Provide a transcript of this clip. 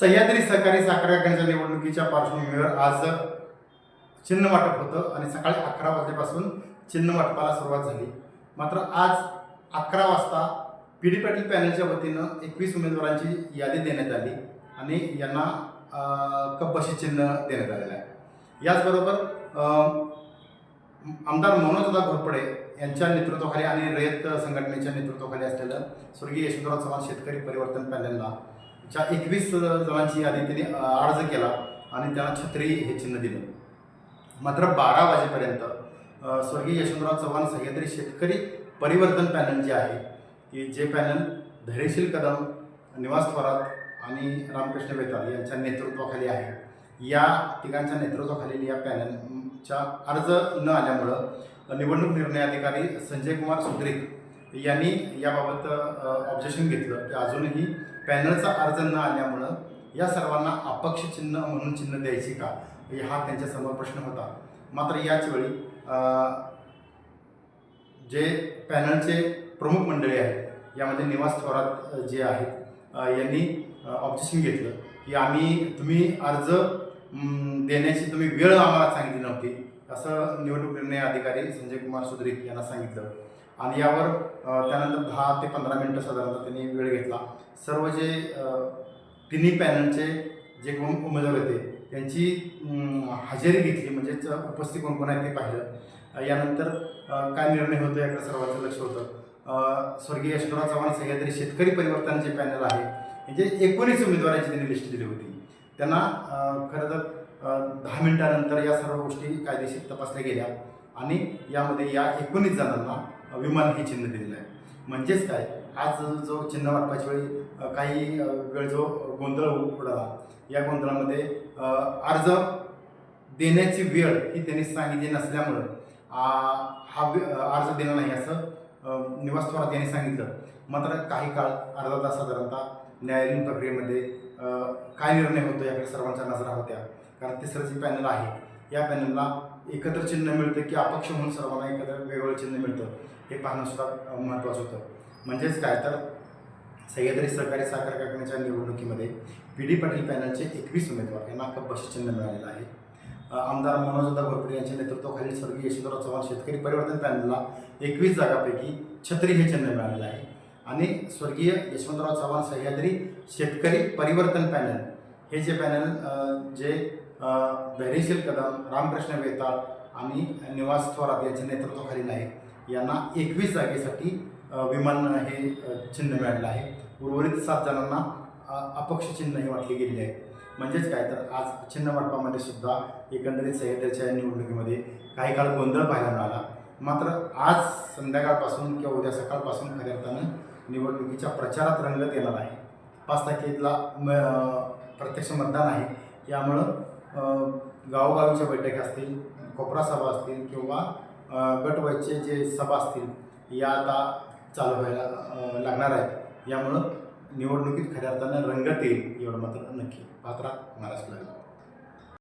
सह्याद्री सहकारी साखर कारखान्याच्या निवडणुकीच्या पार्श्वभूमीवर आज चिन्ह वाटप होतं आणि सकाळी अकरा वाजल्यापासून चिन्ह वाटपाला सुरुवात झाली. मात्र आज अकरा वाजता पी डी पाटील पॅनलच्या वतीनं एकवीस उमेदवारांची यादी देण्यात आली आणि यांना अ, कपबशी चिन्ह देण्यात आलेलं आहे. याचबरोबर आमदार मनोजदा घोरपडे यांच्या नेतृत्वाखाली आणि रयत संघटनेच्या नेतृत्वाखाली असलेलं स्वर्गीय यशवंतराव चव्हाण शेतकरी परिवर्तन पॅनलला च्या एकवीस जणांची यादी त्यांनी अर्ज केला आणि त्यांना छत्री हे चिन्ह दिलं. मात्र बारा वाजेपर्यंत स्वर्गीय यशवंतराव चव्हाण सह्याद्री शेतकरी परिवर्तन पॅनल जे आहे की जे पॅनल धैर्यशील कदम निवास थोरात आणि रामकृष्ण बेताल यांच्या नेतृत्वाखाली आहे. या तिघांच्या नेतृत्वाखालील या पॅनलच्या अर्ज न आल्यामुळं निवडणूक निर्णय अधिकारी संजय कुमार सुद्रिक यांनी याबाबत ऑब्जेक्शन घेतलं. की अजूनही पॅनलचा अर्ज न आल्यामुळं या सर्वांना अपक्ष चिन्ह म्हणून चिन्ह द्यायची का? हा त्यांच्यासमोर प्रश्न होता. मात्र याच वेळी जे पॅनलचे प्रमुख मंडळी आहेत यामध्ये निवास थोरात जे आहेत यांनी ऑब्जेक्शन घेतलं की आम्ही तुम्ही अर्ज देण्याची तुम्ही वेळ आम्हाला सांगितली नव्हती. असं निवडणूक निर्णय अधिकारी संजय कुमार सुद्रिक यांना सांगितलं. आणि यावर त्यानंतर दहा ते पंधरा मिनटं साधारणतः त्यांनी वेळ घेतला. सर्व जे तिन्ही पॅनलचे जे कोण उमेदवार होते त्यांची हजेरी घेतली म्हणजेच उपस्थित कोण कोण आहे ते पाहिलं. यानंतर काय निर्णय होतो याकडे सर्वांचं लक्ष होतं. स्वर्गीय यशवंतराव चव्हाण सह्याद्री शेतकरी परिवर्तन जे पॅनल आहे म्हणजे एकोणीस उमेदवारांची त्यांनी लिस्ट दिली होती. त्यांना खरं तर दहा मिनिटानंतर या सर्व गोष्टी कायदेशीर तपासल्या गेल्या. आणि यामध्ये या एकोणीस जणांना विमान हे चिन्ह दिलेलं आहे. म्हणजेच काय? आज जो चिन्ह वाटपाच्या वेळी काही वेळ जो गोंधळ उडाला या गोंधळामध्ये अर्ज देण्याची वेळ ही त्यांनी सांगितली नसल्यामुळं हा अर्ज देणार नाही असं अ, निवास थोरात यांनी सांगितलं. मात्र काही काळ अर्धा तास साधारणतः न्यायालयीन प्रक्रियेमध्ये काय निर्णय होतो याकडे सर्वांच्या नजरा होत्या. कारण तिसरं जे पॅनल आहे या पॅनलला एकत्र चिन्ह मिळतं की अपक्ष म्हणून सर्वांना एकत्र वेगवेगळं चिन्ह मिळतं. हे पाहणं सुद्धा महत्त्वाचं होतं. म्हणजेच काय? तर सह्याद्री सहकारी साखर कारखान्याच्या निवडणुकीमध्ये पी डी पाटील पॅनलचे एकवीस उमेदवार यांना कपबशी चिन्ह मिळालेलं आहे. आमदार मनोजदा घोरपडे यांच्या नेतृत्वाखालील स्वर्गीय यशवंतराव चव्हाण शेतकरी परिवर्तन पॅनलला एकवीस जागापैकी छत्री हे चिन्ह मिळालेलं आहे. आणि स्वर्गीय यशवंतराव चव्हाण सह्याद्री शेतकरी परिवर्तन पॅनल हे जे पॅनल जे धैर्यशील कदम रामकृष्ण वेताळ आणि निवास थोरात यांच्या नेतृत्वाखालील आहे यांना एकवीस जागेसाठी विमान हे चिन्ह मिळालं आहे. उर्वरित सात जणांना अपक्ष चिन्हही वाटले आहे. म्हणजेच काय? तर आज चिन्ह वाटपामध्ये सुद्धा एकंदरीत सह्याद्रीच्या निवडणुकीमध्ये काही काळ गोंधळ पाहायला मिळाला. मात्र आज संध्याकाळपासून किंवा उद्या सकाळपासून खऱ्या अर्थानं निवडणुकीच्या प्रचारात रंगत येणार आहे. पाच तारखेला म प्रत्यक्ष मतदान आहे. यामुळं गावोगावीच्या बैठका असतील कोपरा सभा असतील किंवा गटवयचे जे सभा असतील या आता चालू व्हायला लागणार आहेत. यामुळं निवडणुकीत खऱ्या अर्थानं रंगत येईल एवढं मात्र नक्की पात्रा महाराष्ट्र